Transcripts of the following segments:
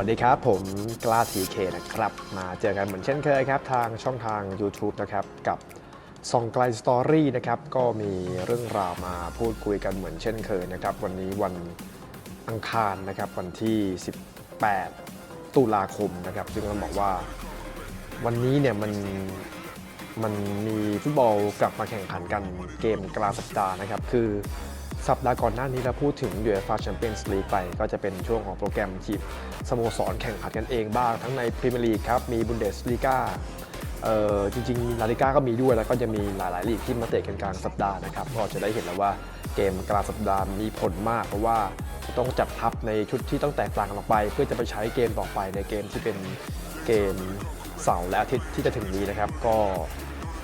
วัสดีครับ ผมกล้าทีเคนะครับ มาเจอกันเหมือนเช่นเคยครับ ทางช่องทาง YouTube นะครับ กับซองไกลสตอรี่นะครับ ก็มีเรื่องราวมาพูดคุยกันเหมือนเช่นเคยนะครับ วันนี้วันอังคารนะครับ วันที่ 18 ตุลาคมนะครับ ซึ่งต้องบอกว่าวันนี้เนี่ยมันมันมีฟุตบอลกลับมาแข่งขันกันเกมกลางสัปดาห์นะครับ คือ สัปดาห์ก่อนหน้านี้เราพูดถึง UEFA Champions League ไป ก็จะเป็นช่วงของโปรแกรมที่สโมสรแข่งขันกันเองบ้าง ทั้งในพรีเมียร์ลีกครับ มีบุนเดสลีกาเอ่อจริงๆลาลิก้าก็มีด้วย แล้วก็จะมีหลายๆลีกที่มาเตะกันกลางสัปดาห์นะครับ ก็จะได้เห็นแล้วว่าเกมกลางสัปดาห์มีผลมาก เพราะว่าจะต้องจัดทัพในชุดที่ต้องแตกต่างกันออกไป เพื่อจะไปใช้เกมต่อไปในเกมที่เป็นเกมเสาร์และอาทิตย์ที่จะถึงนี้นะครับ ก็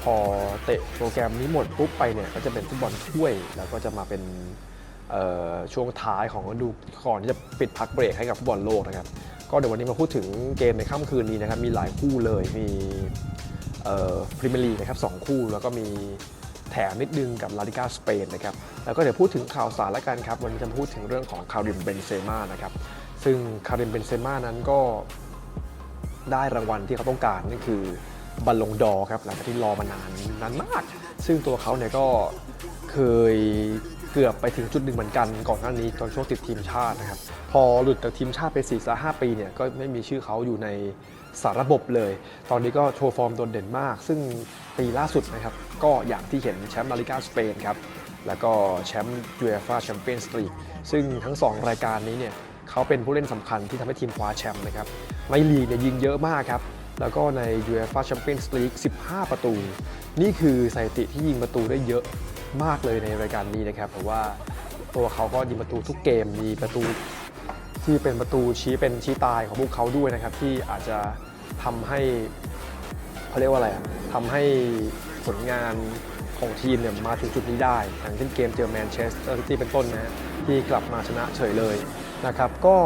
พอเตะโปรแกรมนี้หมดปุ๊บไปเนี่ยก็จะเป็นฟุตบอลถ้วย แล้วก็จะมาเป็นช่วงท้ายของฤดูก่อนที่จะปิดพักเบรกให้กับฟุตบอลโลกนะครับ ก็เดี๋ยววันนี้มาพูดถึงเกมในค่ำคืนนี้นะครับ มีหลายคู่เลย มีพรีเมียร์ลีกนะครับสองคู่ แล้วก็มีแถมนิดนึงกับลาลิกาสเปนนะครับ แล้วก็เดี๋ยวพูดถึงข่าวสารแล้วกันครับ วันนี้จะพูดถึงเรื่องของคาริมเบนเซม่านะครับ ซึ่งคาริมเบนเซม่านั้นก็ได้รางวัลที่เขาต้องการนั่นคือ บอลลงดอครับหลังจากที่รอมานานนานมาก ซึ่งตัวเขาเนี่ยก็เคยเกือบไปถึงจุดหนึ่งเหมือนกันก่อนหน้านี้ตอนช่วงติดทีมชาตินะครับ พอหลุดจากทีมชาติไป4ี่ห้าปีเนี่ยก็ไม่มีชื่อเขาอยู่ในสารระบบเลย ตอนนี้ก็โชว์ฟอร์มโดดเด่นมาก ซึ่งปีล่าสุดนะครับ ก็อย่างที่เห็นแชมป์ลาลิกาสเปนครับ แล้วก็แชมป์ยูเอฟ่าแชมเปี้ยนส์ลีกซึ่งทั้ง 2 รายการนี้เนี่ยเขาเป็นผู้เล่นสำคัญที่ทำให้ทีมคว้าแชมป์นะครับในลีกเนี่ยยิงเยอะมากครับ แล้วก็ใน UEFA Champions League 15 ประตู นี่คือสถิติที่ยิงประตูได้เยอะมากเลยในรายการนี้นะครับ เพราะว่าตัวเขาก็ยิงประตูทุกเกมมีประตูที่เป็นประตูชี้เป็นชี้ตายของพวกเขาด้วยนะครับ ที่อาจจะทำให้เขาเรียกว่าอะไรอะทำให้ผลงานของทีมเนี่ยมาถึงจุดนี้ได้อย่างเช่นเกมเจอแมนเชสเตอร์ซิตี้เป็นต้นนะฮะที่กลับมาชนะเฉยเลยนะครับ ก็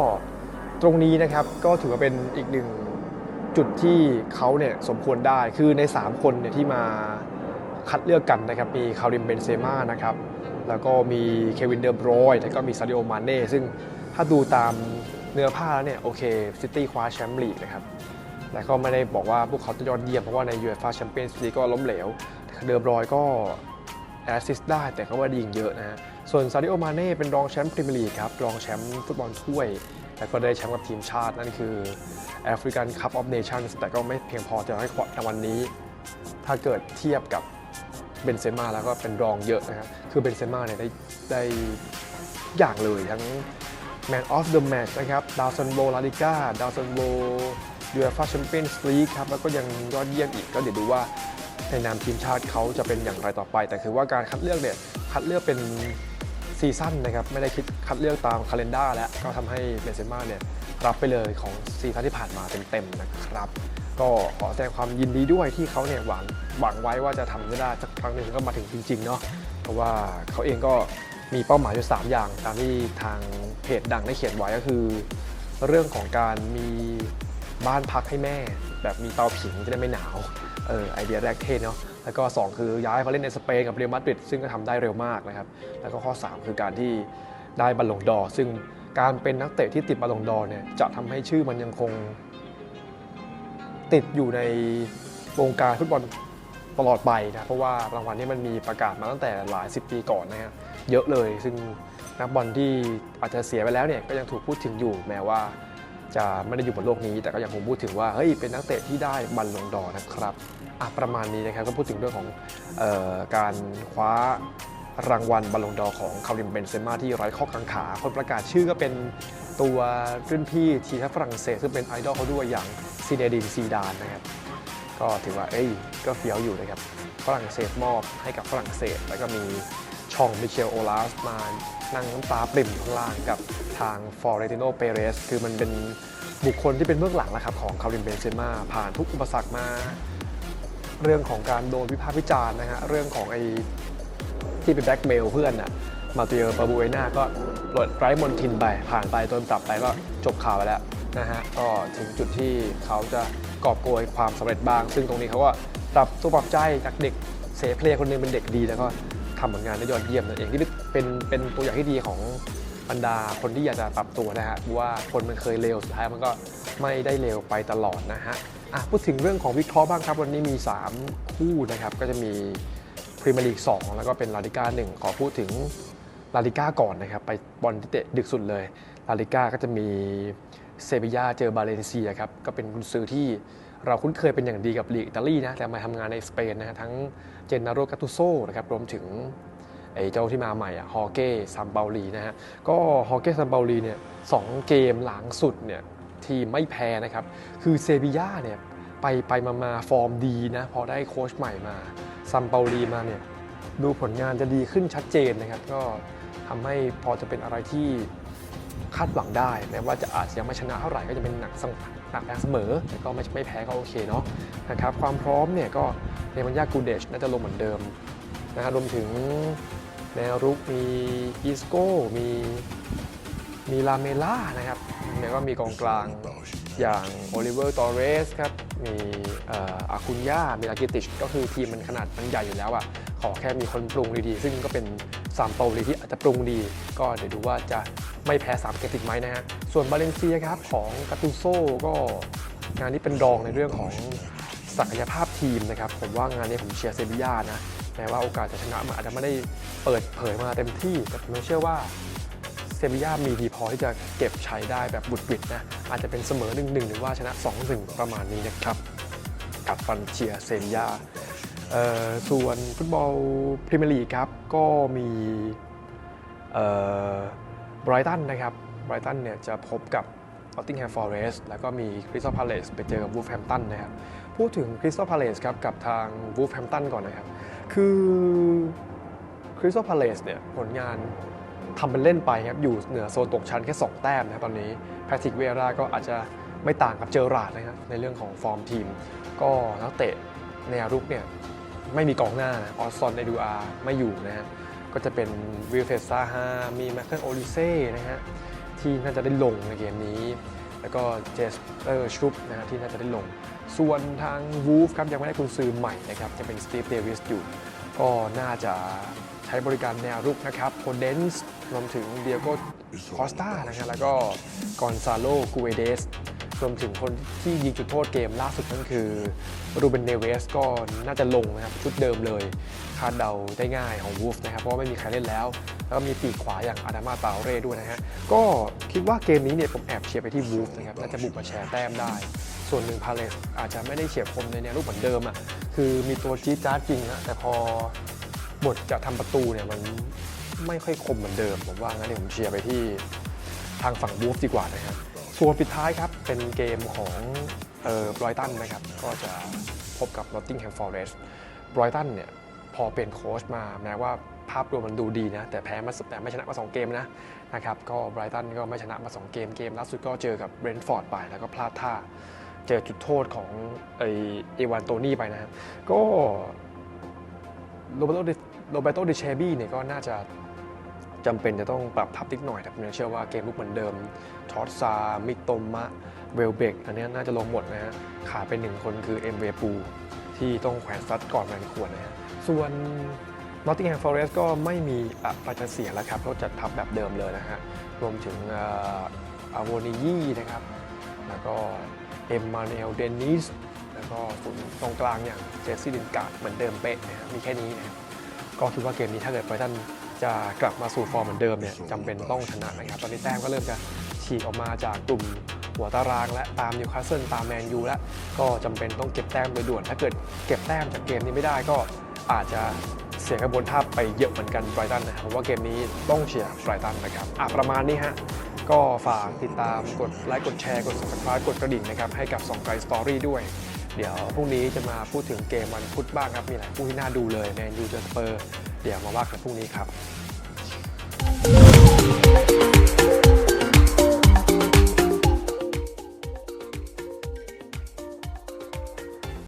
ตรงนี้นะครับก็ถือว่าเป็นอีกหนึ่ง จุดที่เขาเนี่ยสมควรได้คือใน 3 คนเนี่ยที่มาคัดเลือกกันนะครับมีคาริมเบนเซม่านะครับแล้วก็มีเควินเดอร์บรอยแล้วก็มีซาดิโอมาเน่ซึ่งถ้าดูตามเนื้อผ้าแล้วเนี่ยโอเคซิตี้คว้าแชมป์ลีกนะครับแต่ก็ไม่ได้บอกว่าพวกเขาจะยอดเยี่ยมเพราะว่าใน UEFA Champions League ก็ล้มเหลว เดอร์บรอยก็แอสซิสต์ได้แต่เขาว่าดียิงเยอะนะฮะส่วนซาดิโอมาเน่เป็นรองแชมป์พรีเมียร์ลีกครับรองแชมป์ฟุตบอลถ้วย แล้วก็ได้แชมป์กับทีมชาตินั่นคือแอฟริกันคัพออฟเนชั่นแต่ก็ไม่เพียงพอจะให้รางวัลนี้ ถ้าเกิดเทียบกับเบนเซม่าแล้วก็เป็นรองเยอะนะครับคือเบนเซม่าเนี่ยได้ได้ทุกอย่างเลยทั้ง Man of the Match นะครับดาวซันโบลาลิก้าดาวซันโบยูเอฟ่าแชมเปี้ยนส์ลีกครับแล้วก็ยังยอดเยี่ยมอีกก็เดี๋ยวดูว่าในนามทีมชาติเขาจะเป็นอย่างไรต่อไป แต่คือว่าการคัดเลือกเนี่ยคัดเลือกเป็น ซีซั่นนะครับไม่ได้คิดคัดเลือกตามคาล endar แล้วก็ทำให้เบนเซม่าเนี่ยรับไปเลยของซีซั่นที่ผ่านมาเต็มๆนะครับ ก็ขอแสดงความยินดีด้วยที่เขาเนี่ยหวังหวังไว้ว่าจะทำได้สักครั้งหนึ่งก็มาถึงจริงๆเนาะเพราะว่าเขาเองก็มีเป้าหมายอยู่ 3 อย่าง ตามที่ทางเพจดังได้เขียนไว้ก็คือ เรื่องของการมีบ้านพักให้แม่ แบบมีเตาผิงจะได้ไม่หนาว เออไอเดียแรกเท่เนาะแล้วก็ 2 คือย้ายมาเล่นในสเปนกับเรอัลมาดริดซึ่งก็ทำได้เร็วมากนะครับแล้วก็ข้อ 3 คือการที่ได้บัลลงดอ ซึ่งการเป็นนักเตะที่ติดบัลลงดอเนี่ยจะทำให้ชื่อมันยังคง ติดอยู่ในวงการฟุตบอลตลอดไปนะเพราะว่ารางวัลนี้มันมีประกาศมาตั้งแต่หลายสิบปีก่อนนะฮะเยอะเลยซึ่งนักบอลที่อาจจะเสียไปแล้วเนี่ยก็ยังถูกพูดถึงอยู่แม้ว่าจะไม่ได้อยู่บนโลกนี้ แต่ก็ยังคงพูดถึงว่าเฮ้ยเป็นนักเตะที่ได้บัลลงดอนะครับ อะประมาณนี้นะครับก็พูดถึงเรื่องของเออการคว้ารางวัลบัลลงดอของคาริมเบนเซม่าที่ไร้ข้อกังขา คนประกาศชื่อก็เป็นตัวรุ่นพี่ทีมชาติฝรั่งเศสซึ่งเป็นไอดอลเขาด้วยอย่างซีเนดินซีดานนะครับก็ถือว่าเอ้ยก็เฟี้ยวอยู่นะครับฝรั่งเศสมอบให้กับฝรั่งเศส แล้วก็มีช่องมิเชลโอลาสมานั่งน้ำตาปริ่มอยู่ข้างล่างกับทางฟอร์เรติโนเปเรสคือมันเป็นบุคคลที่เป็นเบื้องหลังนะครับของคาริมเบนเซม่าผ่านทุกอุปสรรคมา เรื่องของการโดนวิพากษ์วิจารณ์นะฮะเรื่องของไอ้ที่เป็นแบล็กเมลเพื่อนน่ะมาเตียปาบูเอน่าก็ปลดไร้มนทินไปผ่านไปโดนปรับไปก็จบข่าวไปแล้วนะฮะก็ถึงจุดที่เขาจะกอบโกยความสำเร็จบ้าง ซึ่งตรงนี้เขาก็ปรับตัวปรับใจจากเด็กเสเพลย์คนหนึงเป็นเด็กดีแล้วก็ทำผลงานได้ยอดเยี่ยมนั่นเองที่เป็นเป็นตัวอย่างที่ดีของบรรดาคนที่อยากจะปรับตัวนะฮะว่าคนมันเคยเลวสุดท้ายมันก็ไม่ได้เลวไปตลอดนะฮะ อะพูดถึงเรื่องของวิเคราะห์บ้างครับ วันนี้มี 3 คู่นะครับ ก็จะมีพรีเมียร์ลีก2แล้วก็เป็นลาลิก้า1ขอพูดถึงลาลิก้าก่อนนะครับ ไปบอลที่เตะดึกสุดเลยลาลิก้าก็จะมีเซบียาเจอบาเลนเซียครับ ก็เป็นกุนซือที่เราคุ้นเคยเป็นอย่างดีกับลีกอิตาลีนะ แต่มาทำงานในสเปนนะฮะทั้งเจนนาโรกาตุโซนะครับรวมถึงไอ้เจ้าที่มาใหม่อะฮอเก้ซัมเบาลีนะฮะก็ฮอเก้ซัมเบาลีเนี่ยสองเกมหลังสุดเนี่ย ทีมไม่แพ้นะครับ คือเซบีย่าเนี่ยไปไปมามาฟอร์มดีนะพอได้โค้ชใหม่มาซัมเบาลีมาเนี่ยดูผลงานจะดีขึ้นชัดเจนนะครับ ก็ทำให้พอจะเป็นอะไรที่คาดหวังได้แม้ว่าจะอาจจะยังไม่ชนะเท่าไหร่ก็จะเป็นหนักสหนักแพ้เสมอแต่ก็ไม่ไม่แพ้ก็โอเคเนาะนะครับความพร้อมเนี่ยก็เนมันยากูเดชน่าจะลงเหมือนเดิมนะฮะรวมถึงแนวรุกมีอิสโก้มีมีลาเมล่านะครับ แล้วก็มีกองกลางอย่างโอลิเวอร์ตอเรสครับ มีอาคุนยามีลากิติช ก็คือทีมมันขนาดมันใหญ่อยู่แล้วอะขอแค่มีคนปรุงดีๆ ซึ่งก็เป็นซามเปาลีที่อาจจะปรุงดี ก็เดี๋ยวดูว่าจะไม่แพ้สามเกติดไหมนะฮะ ส่วนบาเลนเซียครับของกาตูโซก็งานนี้เป็นรองในเรื่องของศักยภาพทีมนะครับ ผมว่างานนี้ผมเชียร์เซบีย่านะแม้ว่าโอกาสจะชนะมันอาจจะไม่ได้เปิดเผยมาเต็มที่ แต่ผมเชื่อว่า เซบีย่ามีดีพอที่จะเก็บใชัยได้แบบบุดบิดนะอาจจะเป็นเสมอ1-1หรือว่าชนะ2-1ประมาณนี้นะครับกับฟันเชียเซบีย่าส่วนฟุตบอลพรีเมียร์ลีกครับก็มีไบรตันนะครับไบรตันเนี่ยจะพบกับนอตติงแฮมฟอร์เรสต์แล้วก็มีคริสตัลพาเลสไปเจอกับวูฟแฮมตันนะครับพูดถึงคริสตัลพาเลสครับกับทางวูฟแฮมตันก่อนนะครับ คือคริสตัลพาเลสเนี่ยผลงาน ทำเป็นเล่นไปครับ อยู่เหนือโซนตกชั้นแค่ 2 แต้มนะครับตอนนี้แพทริกเวราก็อาจจะไม่ต่างกับเจอราร์ดนะครับในเรื่องของฟอร์มทีม ก็นักเตะแนวรุกเนี่ยไม่มีกองหน้านะออสซอนในดูอาไม่อยู่นะฮะก็จะเป็นวิลเฟสซาฮามีแมคเคิลโอลิเซ่นะฮะที่น่าจะได้ลงในเกมนี้ แล้วก็เจสเตอร์ชรุปนะฮะที่น่าจะได้ลง ส่วนทางวูฟครับยังไม่ได้คุณซื้อใหม่นะครับจะเป็นสตีฟเดวิสอยู่ ก็น่าจะใช้บริการแนวรุกนะครับโคเดนส์ รวมถึงเดียโกคอสตานะครับแล้วก็กอนซาโลกูเอเดสรวมถึงคนที่ยิงจุดโทษเกมล่าสุดนั่นคือรูเบนเนเวสก็น่าจะลงนะครับ ชุดเดิมเลยคาดเดาได้ง่ายของวูฟนะครับ เพราะว่าไม่มีใครเล่นแล้ว แล้วก็มีปีกขวาอย่างอาดามาตาเร่ด้วยนะฮะ ก็คิดว่าเกมนี้เนี่ยผมแอบเชียร์ไปที่วูฟนะครับ น่าจะบุกมาแชร์แต้มได้ ส่วนหนึ่งพาเลสอาจจะไม่ได้เฉียบคมในแนวรูปเหมือนเดิมอะคือมีตัวจี๊ดจ๊าดจริงนะแต่พอบทจะทำประตูเนี่ยมัน ไม่ค่อยคมเหมือนเดิม ผมว่างั้นเดี๋ยวผมเชียร์ไปที่ทางฝั่งบูฟดีกว่านะครับ ส่วนปิดท้ายครับเป็นเกมของเอ่อบรอยตันนะครับ ก็จะพบกับ Nottingham Forest บรอยตันเนี่ยพอเป็นโค้ชมาแม้ว่าภาพรวมมันดูดีนะ แต่แพ้มาแต่ไม่ชนะมา 2 เกมนะนะครับก็ไบรตันก็ไม่ชนะมา 2 เกมเกมล่าสุดก็เจอกับเบรนท์ฟอร์ดไป แล้วก็พลาดท่า เจอจุดโทษของไอเอวานโตนี่ไปนะครับก็โรเบโตโรเบโตเดเชบี้เนี่ยก็น่าจะ จำเป็นจะต้องปรับทับนิดหน่อย แต่ผมยังเชื่อว่าเกมลุกเหมือนเดิมทอตซา มิโตมะ เวลเบก อันนี้น่าจะลงหมดนะฮะ ขาดไปหนึ่งคนคือเอ็มเวปูที่ต้องแขวนซัดก่อนมันควรนะฮะ ส่วน Nottingham Forest ก็ไม่มีอะไรจะเสียแล้วครับเขาจัดทัพแบบเดิมเลยนะฮะ รวมถึงอาโวนิยี่นะครับ แล้วก็เอ็มมานูเอลเดนิส แล้วก็ศูนย์ตรงกลางอย่างเจสซี่ลินการ์ดเหมือนเดิมเป๊ะนะฮะมีแค่นี้นะครับก็คิดว่าเกมนี้ถ้าเกิดไบรตัน จะกลับมาสู่ฟอร์มเหมือนเดิมเนี่ยจำเป็นต้องชนะนะครับ ตอนนี้แต้มก็เริ่มจะฉีกออกมาจากกลุ่มหัวตาราง และตามนิวคาสเซิลตามแมนยูแล้วก็จำเป็นต้องเก็บแต้มโดยด่วน ถ้าเกิดเก็บแต้มจากเกมนี้ไม่ได้ก็อาจจะเสียกระบวนท่าไปเยอะเหมือนกันไบรตันนะครับผมว่าเกมนี้ต้องเชียร์ไบรตันนะครับอะประมาณนี้ฮะก็ฝากติดตามกดไลค์กดแชร์กด subscribe กดกระดิ่งนะครับให้กับ2ไกลสตอรี่ด้วย เดี๋ยวพรุ่งนี้จะมาพูดถึงเกมวันพุธบ้างครับ มีหลายคู่ที่น่าดูเลยแมนยูเจอสเปอร์ เดี๋ยวมาว่ากันพรุ่งนี้ครับ